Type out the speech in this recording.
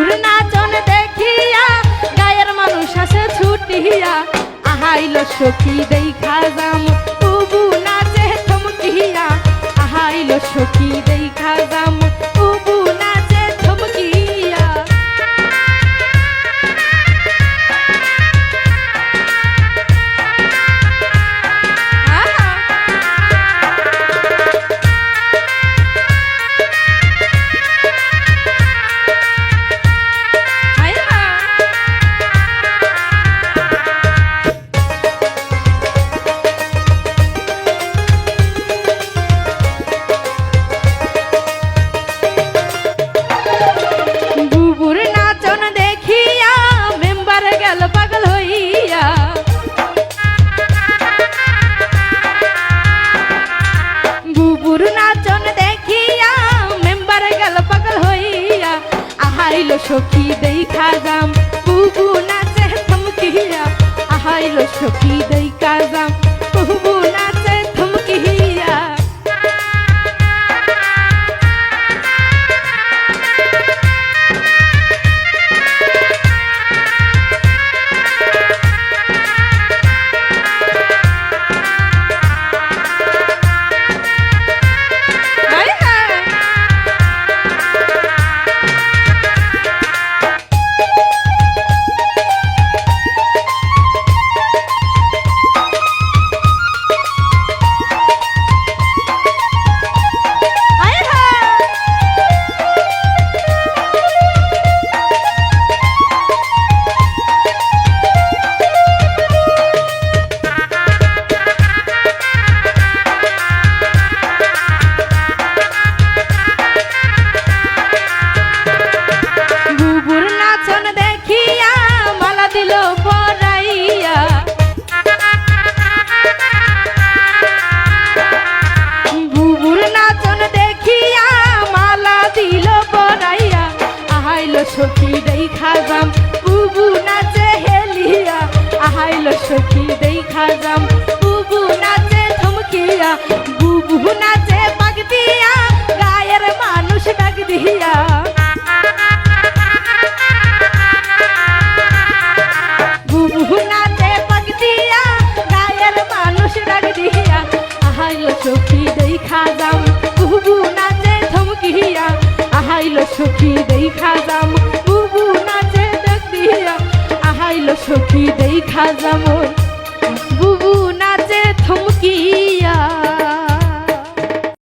বুবুর নাচন দেখিয়া গায়ের মানুষ আছে ছুটিয়া আহাইল সখী দেখা যাম। সখী দেখা যাম বুবু নাচে থমকিয়া আহাইল সখী সেই খাজাম বুবু নাচে ধমকিয়া, বুবু নাচে পাগ দিয়া, গায়ের মানুষ ডাক দিয়া। বুবু নাচে পাগ দিয়া, গায়ের মানুষ ডাক দিয়া। আহাইল সখী দেই খাজাম বুবু নাচে ধমকিয়া, আহাইল সখী দেই খাজাম বুবু নাচে ডাক দিয়া, আহাইল সখী দেই খাজামর বুবু নাচে থমকিয়া।